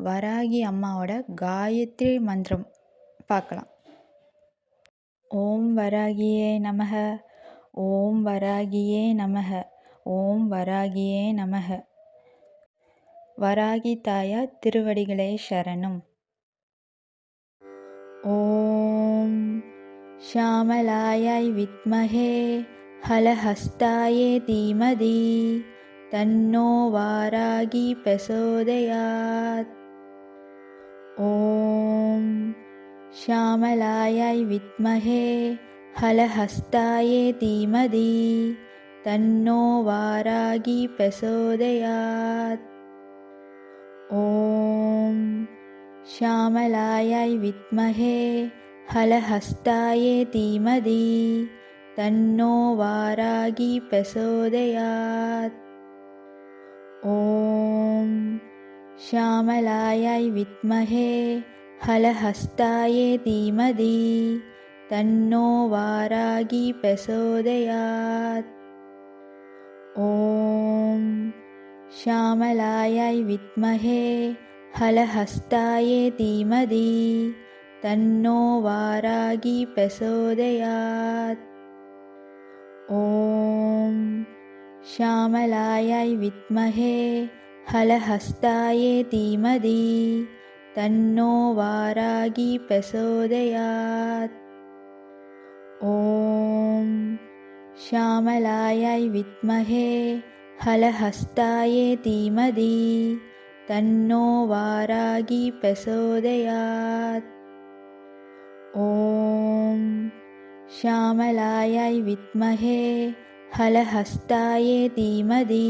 வராகி அம்மாவோட காயத்ரி மந்திரம் பார்க்கலாம் ஓம் வராகியே நமக ஓம் வராகியே நமக ஓம் வராகியே நமக வராகி தாயா திருவடிகளே சரணம் ஓம் ஷாமலாயாய் வித்மஹே हलहस्ताये धीमहि तन्नो वारागी प्रचोदयात् ॐ श्यामलायै विद्महे हलहस्ताये धीमहि तन्नो वारागी प्रचोदयात्। ॐ श्यामलायै विद्महे हलहस्ताये धीमहि तन्नो वारागी प्रचोदयात्। ॐ श्यामलायै विद्महे हलहस्ताये धीमहि तन्नो वारागी प्रचोदयात्। ॐ श्यामलायै विद्महे हलहस्ताये धीमहि तन्नो वारागी प्रचोदयात्। ॐ श्यामलायै विद्महे हलहस्ताये धीमहि तन्नो वारागी प्रचोदयात्। ॐ श्यामलायै विद्महे हलहस्ताये धीमहि तन्नो वारागी प्रचोदयात्। ॐ श्यामलायै विद्महे हलहस्ताये धीमहि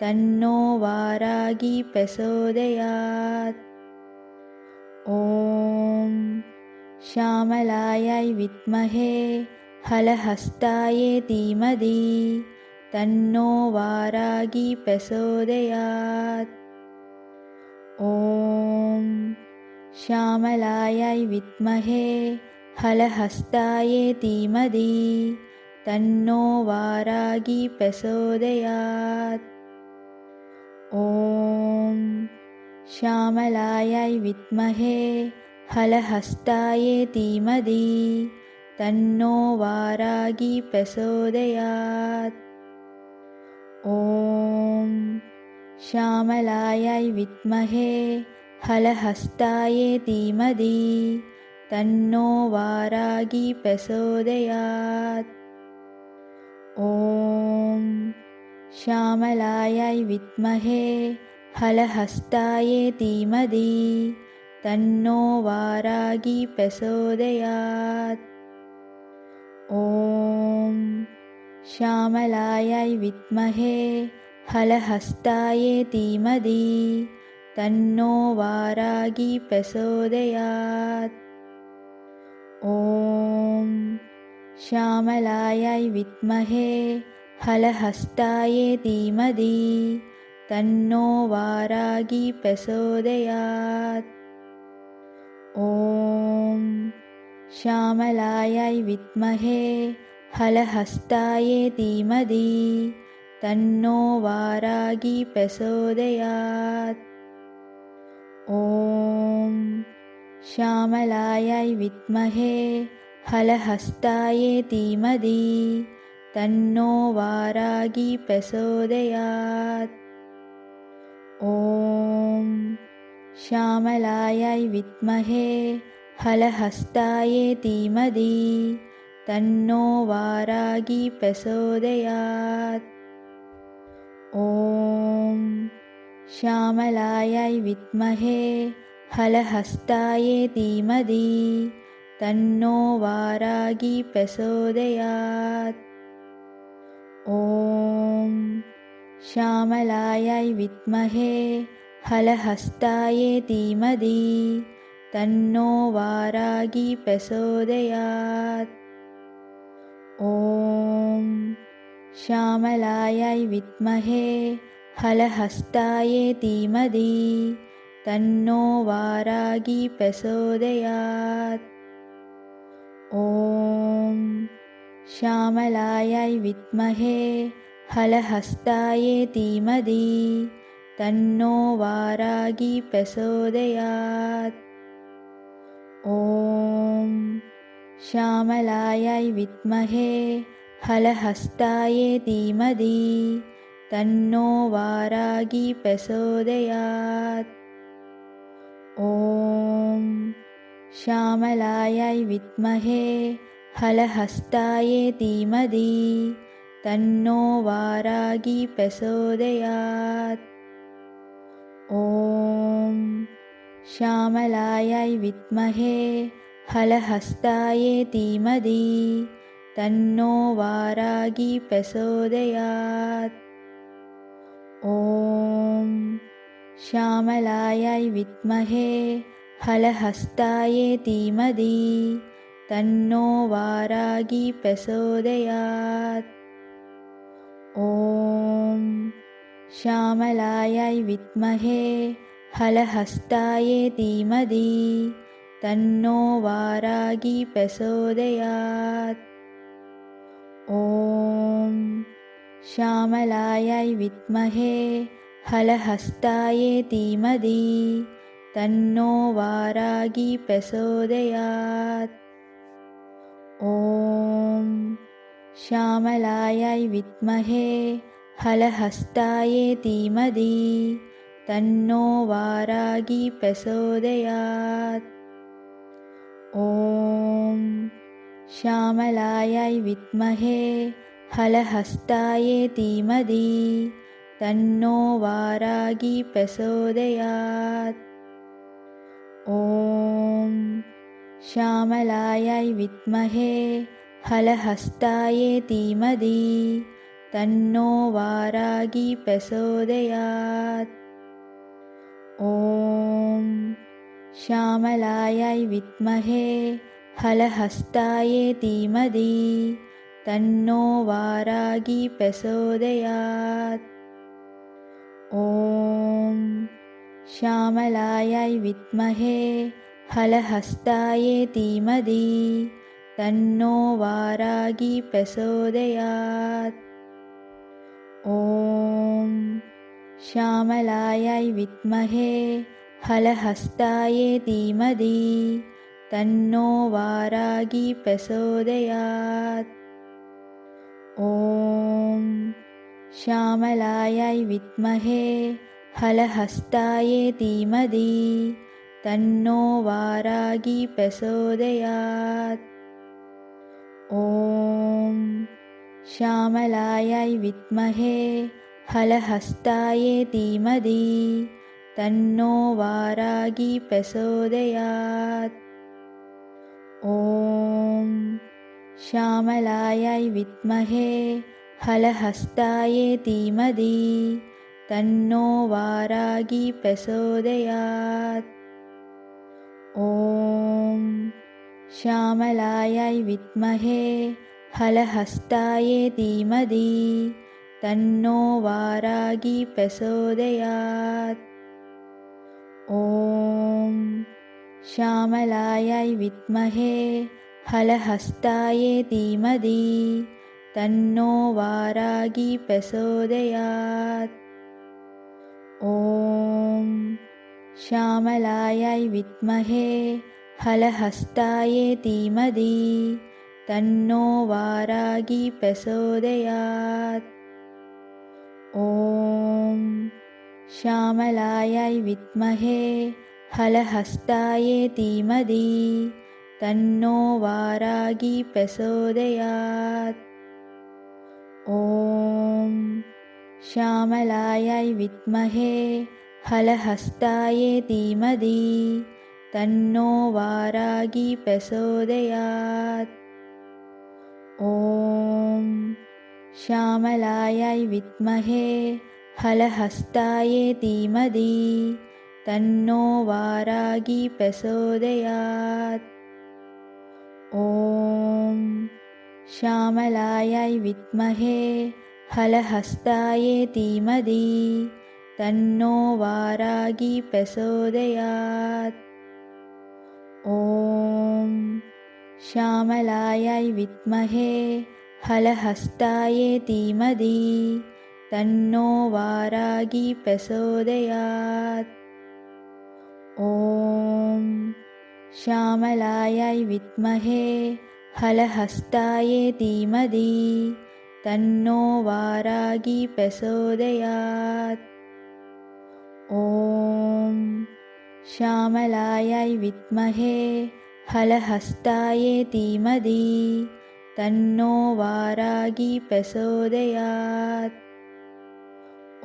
तन्नो वारागी प्रचोदयात्। ॐ श्यामलायै विद्महे हलहस्ताये धीमहि तन्नो वारागी प्रचोदयात्। ॐ श्यामलायै विद्महे हलहस्ताये धीमहि तन्नो वारागी प्रचोदयात् ॐ श्यामलायै विद्महे हलहस्ताये धीमहि तन्नो वारागी प्रचोदयात्। ॐ श्यामलायै विद्महे हलहस्ताये धीमहि तन्नो वारागी प्रचोदयात्। ॐ श्यामलायै विद्महे हलहस्ताये धीमहि तन्नो वारागी प्रचोदयात्। ॐ श्यामलायै विद्महे हलहस्ताये धीमहि तन्नो वारागी प्रचोदयात्। ॐ श्यामलायै विद्महे हलहस्ताये धीमहि तन्नो वारागी प्रचोदयात्। ॐ श्यामलायै विद्महे हलहस्ताये धीमहि तन्नो वारागी प्रचोदयात्। ॐ श्यामलायै विद्महे हलहस्ताये धीमहि तन्नो वारागी प्रचोदयात्। ॐ श्यामलायै विद्महे हलहस्ताये धीमहि तन्नो वारागी प्रचोदयात्। ॐ श्यामलायै विद्महे हलहस्ताये धीमहि तन्नो वारागी प्रचोदयात् ॐ श्यामलायै विद्महे हलहस्ताये धीमहि तन्नो वारागी प्रचोदयात्। ॐ श्यामलायै विद्महे हलहस्ताये धीमहि तन्नो वारागी प्रचोदयात्। ॐ श्यामलायै विद्महे हलहस्ताये धीमहि तन्नो वारागी प्रचोदयात्। ॐ श्यामलायै विद्महे हलहस्ताय धीमहि तन्नो वारागी प्रचोदयात्। ॐ श्यामलायै विद्महे हलहस्ताय धीमहि तन्नो वारागी प्रचोदयात्। ॐ श्यामलायै विद्महे हलहस्ताय धीमहि तन्नो वारागी प्रचोदयात्। ॐ श्यामलायै विद्महे हलहस्ताय धीमहि तन्नो वारागी प्रचोदयात्। ॐ श्यामलायै विद्महे हलहस्ताय धीमहि तन्नो वारागी प्रचोदयात्। ॐ श्यामलायै विद्महे हलहस्ताय धीमहि तन्नो वारागी प्रचोदयात् ॐ श्यामलायै विद्महे हलहस्ताय धीमहि तन्नो वारागी प्रचोदयात्। ॐ श्यामलायै विद्महे हलहस्ताय धीमहि तन्नो वारागी प्रचोदयात्। ॐ श्यामलायै विद्महे हलहस्ताय धीमहि तन्नो वारागी प्रचोदयात् ॐ श्यामलायै विद्महे हलहस्ताय धीमहि तन्नो वारागी प्रचोदयात् ॐ श्यामलायै विद्महे हलहस्ताय धीमहि तन्नो वारागी प्रचोदयात्। ॐ श्यामलायै विद्महे हलहस्ताय धीमहि तन्नो वारागी प्रचोदयात्। ॐ श्यामलायै विद्महे हलहस्ताय धीमहि तन्नो वारागी प्रचोदयात्। ॐ श्यामलायै विद्महे हलहस्ताय धीमहि तन्नो वारागी प्रचोदयात्। ॐ श्यामलायै विद्महे हलहस्ताय धीमहि तन्नो वारागी प्रचोदयात् ॐ श्यामलायै विद्महे हलहस्ताय धीमहि तन्नो वारागी प्रचोदयात्। ॐ श्यामलायै विद्महे हलहस्ताय धीमहि तन्नो वारागी प्रचोदयात्। ॐ श्यामलायै विद्महे हलहस्ताय धीमहि तन्नो वारागी प्रचोदयात्। ॐ श्यामलायै विद्महे हलहस्ताय धीमहि तन्नो वारागी प्रचोदयात्। ॐ श्यामलायै विद्महे हलहस्ताय धीमहि तन्नो वारागी प्रचोदयात्। ॐ श्यामलायै विद्महे हलहस्ताय धीमहि तन्नो वारागी प्रचोदयात्। ॐ श्यामलायै विद्महे हलहस्ताय धीमहि तन्नो वारागी प्रचोदयात्। ॐ श्यामलायै विद्महे हलहस्ताय धीमहि तन्नो वारागी प्रसोदयात् ॐ श्यामलायै विद्महे हलहस्ताय धीमहि तन्नो वारागी प्रसोदयात् ॐ श्यामलायै विद्महे हलहस्ताय धीमहि तन्नो वारागी प्रसोदयात्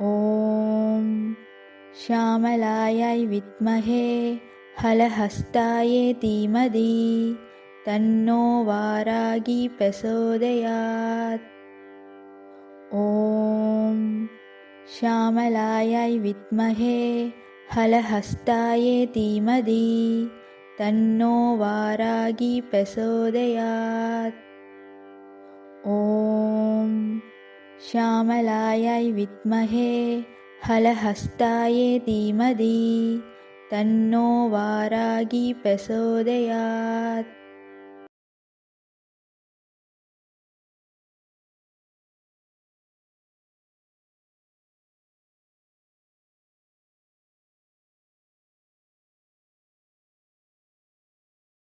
ॐ श्यामलायै विद्महे हलहस्ताय धीमहि तन्नो वारागी प्रसोदयात् ॐ श्यामलायै विद्महे हलहस्ताय धीमहि तन्नो वारागी प्रसोदयात् ॐ श्यामलायै विद्महे हलहस्ताय धीमहि तन्नो वारागी प्रसोदयात्